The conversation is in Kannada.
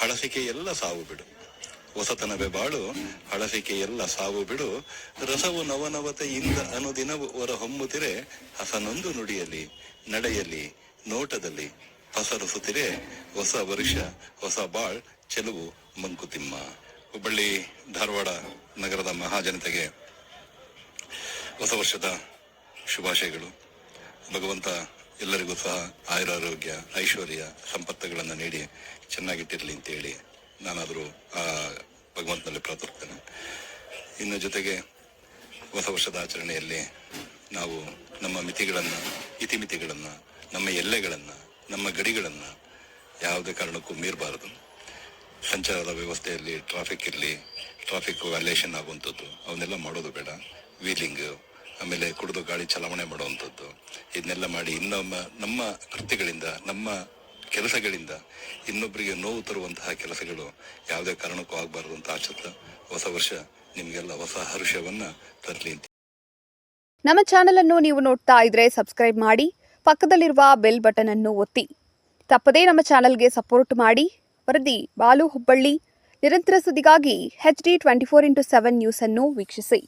ಹಳಸಿಕೆ ಎಲ್ಲ ಸಾವು ಬಿಡು. ಹೊಸತನವೇ ಬಾಳು ಹಳಸಿಕೆ ಎಲ್ಲ ಸಾವು ಬಿಡು. ರಸವು ನವನವತೆಯಿಂದ ಅನುದಿನವು ಹೊರ ಹೊಮ್ಮುತ್ತಿರೆ ಹಸನೊಂದು ನುಡಿಯಲ್ಲಿ ನಡೆಯಲ್ಲಿ ನೋಟದಲ್ಲಿ. ಹಸರಸುತ್ತಿರೆ ಹೊಸ ವರುಷ, ಹೊಸ ಬಾಳ್, ಚೆಲುವು, ಮಂಕುತಿಮ್ಮ. ಹುಬ್ಬಳ್ಳಿ, ಧಾರವಾಡ ನಗರದ ಮಹಾಜನತೆಗೆ ಹೊಸ ವರ್ಷದ ಶುಭಾಶಯಗಳು. ಭಗವಂತ ಎಲ್ಲರಿಗೂ ಸಹ ಆಯುರಾರೋಗ್ಯ, ಐಶ್ವರ್ಯ ಸಂಪತ್ತುಗಳನ್ನು ನೀಡಿ ಚೆನ್ನಾಗಿಟ್ಟಿರಲಿ ಅಂತೇಳಿ ನಾನಾದರೂ, ಆ, ಭಗವಂತನಲ್ಲಿ ಪ್ರಾರ್ಥಿಸ್ತೇನೆ. ಇನ್ನು ಜೊತೆಗೆ ಹೊಸ ವರ್ಷದ ಆಚರಣೆಯಲ್ಲಿ ನಾವು ನಮ್ಮ ಮಿತಿಗಳನ್ನು, ಇತಿಮಿತಿಗಳನ್ನು, ನಮ್ಮ ಎಲ್ಲೆಗಳನ್ನು, ನಮ್ಮ ಗಡಿಗಳನ್ನು ಯಾವುದೇ ಕಾರಣಕ್ಕೂ ಮೀರಬಾರದು. ಸಂಚಾರದ ವ್ಯವಸ್ಥೆಯಲ್ಲಿ, ಟ್ರಾಫಿಕ್ ಇರಲಿ, ಟ್ರಾಫಿಕ್ ವ್ಯಾಲೇಷನ್ ಆಗುವಂಥದ್ದು, ಅವನ್ನೆಲ್ಲ ಮಾಡೋದು ಬೇಡ. ವೀಲಿಂಗ್ ಆಮೇಲೆ ಕುಡಿದು ಗಾಳಿ ಚಲಾವಣೆ ಮಾಡುವಂಥದ್ದು. ಇದನ್ನೆಲ್ಲ ಮಾಡಿ ಇನ್ನೊಮ್ಮ ನಮ್ಮ ಕೃತಿಗಳಿಂದ, ನಮ್ಮ ಕೆಲಸಗಳಿಂದ ಇನ್ನೊಬ್ಬರಿಗೆ ನೋವು ತರುವಂತಹ ಕೆಲಸಗಳು ಯಾವುದೇ ಕಾರಣಕ್ಕೂ ಆಗಬಾರದು ಅಂತ ಆಶಿಸ್ತಾ ಹೊಸ ವರ್ಷ ನಿಮಗೆಲ್ಲ ಹೊಸ ಹರುಷವನ್ನ ತರಲಿ ಅಂತ. ನಮ್ಮ ಚಾನೆಲ್ ಅನ್ನು ನೀವು ನೋಡ್ತಾ ಇದ್ರೆ ಸಬ್ಸ್ಕ್ರೈಬ್ ಮಾಡಿ, ಪಕ್ಕದಲ್ಲಿರುವ ಬೆಲ್ ಬಟನ್ ಅನ್ನು ಒತ್ತಿ. ತಪ್ಪದೇ ನಮ್ಮ ಚಾನೆಲ್ಗೆ ಸಪೋರ್ಟ್ ಮಾಡಿ. ವರದಿ ಬಾಲು ಹುಬ್ಬಳ್ಳಿ. ನಿರಂತರ ಸುದ್ದಿಗಾಗಿ H D twenty four into seven news ಅನ್ನು ವೀಕ್ಷಿಸಿ.